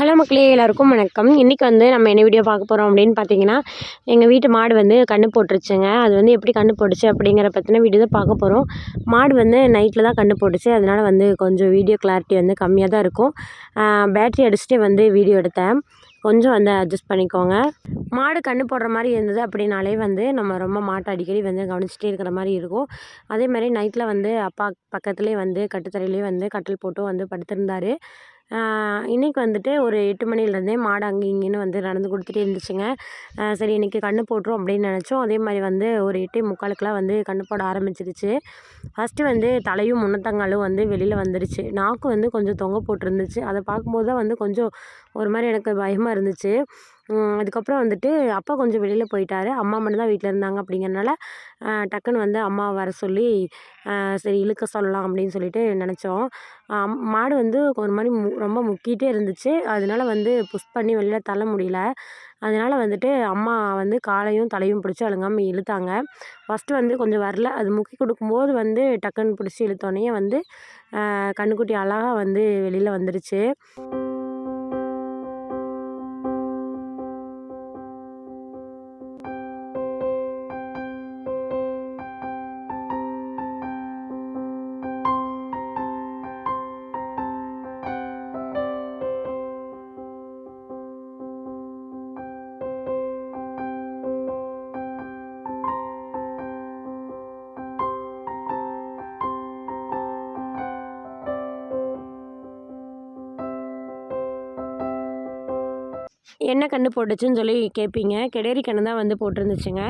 Hello மக்களே எல்லாருக்கும் வணக்கம். இன்றைக்கி வந்து நம்ம என்ன வீடியோ பார்க்க போகிறோம் அப்படின்னு பார்த்தீங்கன்னா எங்கள் வீட்டு மாடு வந்து கன்று போட்டுருச்சுங்க. அது வந்து எப்படி கன்று போட்டுச்சு அப்படிங்கிற பற்றின வீடியோ தான் பார்க்க போகிறோம் மாடு வந்து நைட்டில் தான் கன்று போட்டுச்சு. அதனால் வந்து கொஞ்சம் வீடியோ கிளாரிட்டி வந்து கம்மியாக தான் இருக்கும். பேட்ரி அடிச்சுட்டே வந்து வீடியோ எடுத்தேன். கொஞ்சம் வந்து அட்ஜஸ்ட் பண்ணிக்கோங்க. மாடு கன்று போடுற மாதிரி இருந்தது அப்படின்னாலே வந்து நம்ம ரொம்ப மாட்டை அடிக்கடி வந்து கவனிச்சிட்டே இருக்கிற மாதிரி இருக்கும். அதே மாதிரி நைட்டில் வந்து அப்பா பக்கத்துலேயே வந்து கட்டுத்தரையிலேயே வந்து கட்டில் போட்டு வந்து படுத்திருந்தார். இன்றைக்கி வந்துட்டு ஒரு எட்டு மணிலேருந்தே மாடு அங்கே இங்கேன்னு வந்து நடந்து கொடுத்துட்டே இருந்துச்சுங்க. சரி இன்றைக்கி கன்று போட்டுரும் அப்படின்னு நினச்சோம். அதே மாதிரி வந்து ஒரு எட்டே முக்காலுக்கெலாம் வந்து கன்று போட ஆரம்பிச்சிருச்சு. ஃபஸ்ட்டு வந்து தலையும் முன்னத்தங்காலும் வந்து வெளியில் வந்துருச்சு. நாக்கு வந்து கொஞ்சம் தொங்க போட்டிருந்துச்சு. அதை பார்க்கும்போது தான் வந்து கொஞ்சம் ஒரு மாதிரி எனக்கு பயமாக இருந்துச்சு. அதுக்கப்புறம் வந்துட்டு அப்பா கொஞ்சம் வெளியில் போயிட்டார். அம்மா மட்டும்தான் வீட்டில் இருந்தாங்க அப்படிங்கிறனால டக்குன்னு வந்து அம்மாவை வர சொல்லி சரி இழுக்க சொல்லலாம் அப்படின்னு சொல்லிட்டு நினச்சோம். மாடு வந்து ஒரு மாதிரி மு ரொம்ப முக்கிட்டே இருந்துச்சு. அதனால வந்து புஷ் பண்ணி வெளியில் தள்ள முடியல. அதனால வந்துட்டு அம்மா வந்து காலையும் தலையும் பிடிச்சி அழுங்காமல் இழுத்தாங்க. ஃபஸ்ட்டு வந்து கொஞ்சம் வரல. அது முக்கி கொடுக்கும்போது வந்து டக்குன்னு பிடிச்சி இழுத்தோடனே வந்து கண்ணுக்குட்டி அழகாக வந்து வெளியில் வந்துடுச்சு என்ன கன்று போட்டுச்சுன்னு சொல்லி கேட்பீங்க கெடேரி கன்று தான் வந்து போட்டிருந்துச்சுங்க.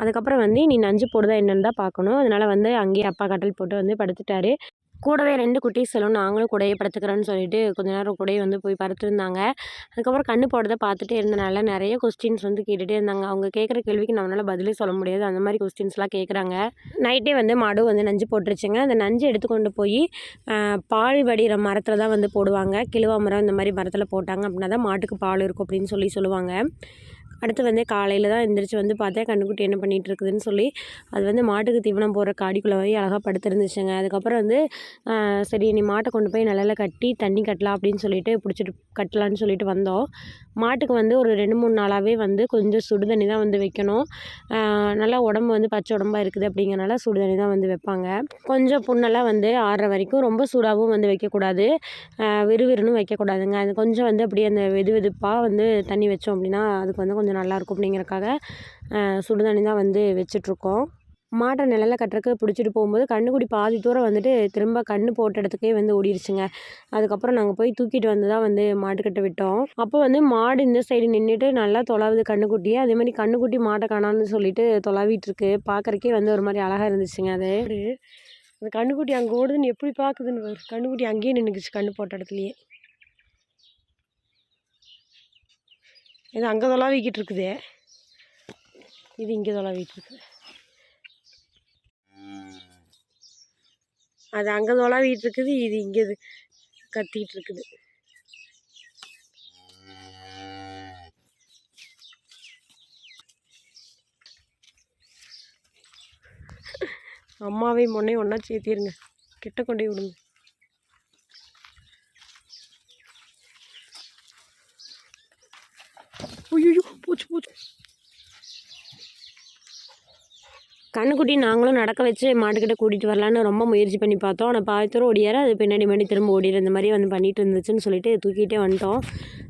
அதுக்கப்புறம் வந்து நீ நஞ்சு போடுதா என்னென்னு தான் பார்க்கணும். அதனால் வந்து அங்கேயே அப்பா கட்டில் போட்டு வந்து படுத்துட்டாரு. கூடவே ரெண்டு செல்லும் நாங்களும் கூடயே படுத்துக்கிறேன்னு சொல்லிட்டு கொஞ்ச நேரம் கூடயே வந்து போய் படுத்துருந்தாங்க. அதுக்கப்புறம் கண்ணு போடுறதை பார்த்துட்டே இருந்தனால நிறைய கொஸ்டின்ஸ் வந்து கேட்டுகிட்டே இருந்தாங்க. அவங்க கேட்குற கேள்விக்கு நம்மளால் பதிலே சொல்ல முடியாது. அந்த மாதிரி கொஸ்டின்ஸ்லாம் கேட்குறாங்க. நைட்டே வந்து மாடு வந்து நஞ்சு போட்டுருச்சுங்க. அந்த நஞ்சு எடுத்து கொண்டு போய் பால் வடிகிற மரத்தில் தான் வந்து போடுவாங்க. கிழுவா மரம் இந்த மாதிரி மரத்தில் போட்டாங்க அப்படின்னா தான் மாட்டுக்கு பால் இருக்கும் அப்படின்னு சொல்லி சொல்லுவாங்க. அடுத்து வந்து காலையில் தான் எந்திரிச்சு வந்து பார்த்தேன் கண்ணுக்குட்டி என்ன பண்ணிகிட்டு இருக்குதுன்னு சொல்லி அது வந்து மாட்டுக்கு தீவனம் போடுற காடிக்குள்ளே போய் அழகாக படுத்திருந்துச்சுங்க. அதுக்கப்புறம் வந்து சரி நீ மாட்டை கொண்டு போய் நிழல்ல கட்டி தண்ணி கட்டலாம் அப்படின்னு சொல்லிட்டு பிடிச்சிட்டு கட்டலான்னு சொல்லிட்டு வந்தோம். மாட்டுக்கு வந்து ஒரு ரெண்டு மூணு நாளாகவே வந்து கொஞ்சம் சுடு தண்ணி தான் வந்து வைக்கணும். நல்லா உடம்பு வந்து பச்சை உடம்பாக இருக்குது அப்படிங்கிறனால சுடு தண்ணி தான் வந்து வைப்பாங்க. கொஞ்சம் புண்ணெல்லாம் வந்து ஆறுற வரைக்கும் ரொம்ப சூடாகவும் வந்து வைக்கக்கூடாது. விறுவிறுன்னு வைக்கக்கூடாதுங்க. அது கொஞ்சம் வந்து அப்படியே அந்த வெது வெதுப்பாக வந்து தண்ணி வச்சோம் அப்படின்னா அதுக்கு வந்து கொஞ்சம் நல்லாயிருக்கும் அப்படிங்கிறக்காக சுடு தண்ணி தான் வந்து வச்சிட்ருக்கோம். மாட்டை நிழல்ல கட்டுறக்கு பிடிச்சிட்டு போகும்போது கன்றுக்குட்டி பாதி தூரம் வந்துட்டு திரும்ப கன்று போட்ட இடத்துக்கே வந்து ஓடிடுச்சுங்க அதுக்கப்புறம் நாங்கள் போய் தூக்கிட்டு வந்து தான் வந்து மாட்டுக்கிட்ட விட்டோம். அப்போ வந்து மாடு இந்த சைடு நின்றுட்டு நல்லா தொலாவுது கண்ணுக்குட்டியை. அதே மாதிரி கன்றுக்குட்டி மாட்டை காணான்னு சொல்லிட்டு தொலாவிட்டு இருக்கு பார்க்குறக்கே வந்து ஒரு மாதிரி அழகாக இருந்துச்சுங்க அது. அந்த கன்றுக்குட்டி அங்கே ஓடுதுன்னு எப்படி பார்க்குதுன்னு கன்றுக்குட்டி அங்கேயே நின்றுக்குச்சு கன்று போட்ட இடத்துலையே. இது அங்கே தொலாவிக்கிட்டு இருக்குது. இது இங்கே தொலாவிக்கிட்டு இருக்குது அது அங்கே தொலாவிட்டு இருக்குது இது இங்கே கத்திக்கிட்டு இருக்குது அம்மாவையும் முன்னே ஒன்றா சேர்த்திருங்க. கிட்ட கொண்டே விடுங்க. ஐயோ போச்சு போச்சு. கண்ணுக்குட்டி நாங்களும் நடக்க வச்சு மாட்டுக்கிட்ட கூட்டிகிட்டு வரலான்னு ரொம்ப முயற்சி பண்ணி பார்த்தோம். ஆனால் பாய்த்தரும் ஓடியார. அது பின்னாடி மணி திரும்ப ஓடிடுற இந்த மாதிரி வந்து பண்ணிட்டு இருந்துச்சுன்னு சொல்லிட்டு தூக்கிட்டே வந்துட்டோம்.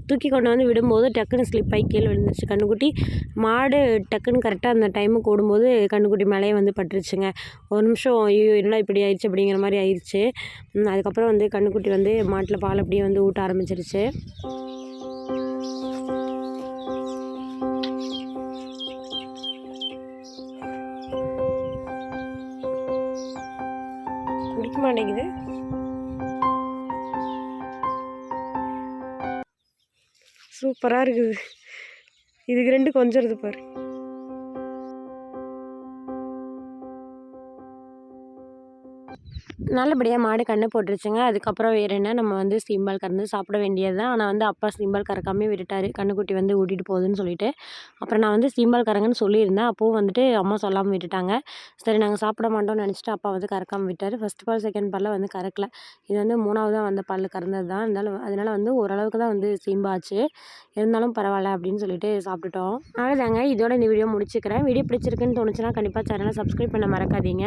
தூக்கி கொண்டு வந்து விடும்போது டக்குன்னு ஸ்லிப் ஆகி கீழே விழுந்துச்சு கண்ணுக்குட்டி மாடு டக்குன்னு கரெக்டாக அந்த டைமுக்கு ஓடும்போது கண்ணுக்குட்டி மேலேயே வந்து பட்டுருச்சுங்க. ஒரு நிமிஷம் ஐயோ என்னடா இப்படி ஆயிடுச்சு? அப்படிங்கிற மாதிரி ஆயிடுச்சு. அதுக்கப்புறம் வந்து கண்ணுக்குட்டி வந்து மாட்டில் பால் அப்படியே வந்து ஊட்ட ஆரம்பிச்சிருச்சு. குடிக்க மாட்டேங்குது சூப்பராக இருக்குது. இதுக்கு ரெண்டு கொஞ்சம் பாரு. நல்லபடியாக மாடு கன்று போட்டுருச்சுங்க. அதுக்கப்புறம் வேறு என்ன? நம்ம வந்து சீம்பால் கறந்து சாப்பிட வேண்டியது தான் ஆனால் வந்து அப்பா சீம்பால் கறக்காமே விட்டுட்டாரு. கண்ணுக்குட்டி வந்து ஊட்டிட்டு போகுதுன்னு சொல்லிட்டு. அப்புறம் நான் வந்து சீம்பால் கறங்கன்னு சொல்லியிருந்தேன். அப்போவும் வந்துட்டு அம்மா சொல்லாமல் விட்டுட்டாங்க. சரி நாங்கள் சாப்பிட மாட்டோம்னு நினச்சிட்டு அப்பா வந்து கறக்காமல் விட்டார். ஃபஸ்ட் பால் செகண்ட் பாலில் வந்து கறக்கல. இது வந்து மூணாவதாக வந்த பால் கறந்தது தான் இருந்தாலும் அதனால் வந்து ஓரளவுக்கு தான் வந்து சீம்பாச்சு இருந்தாலும் பரவாயில்ல அப்படின்னு சொல்லிட்டு சாப்பிட்டுட்டோம். அவ்வளோதாங்க இதோட இந்த வீடியோ முடிச்சுக்கிறேன். வீடியோ பிடிச்சிருக்குன்னு தோணுச்சுன்னா கண்டிப்பாக சேனலை சப்ஸ்கிரைப் பண்ண மறக்காதீங்க.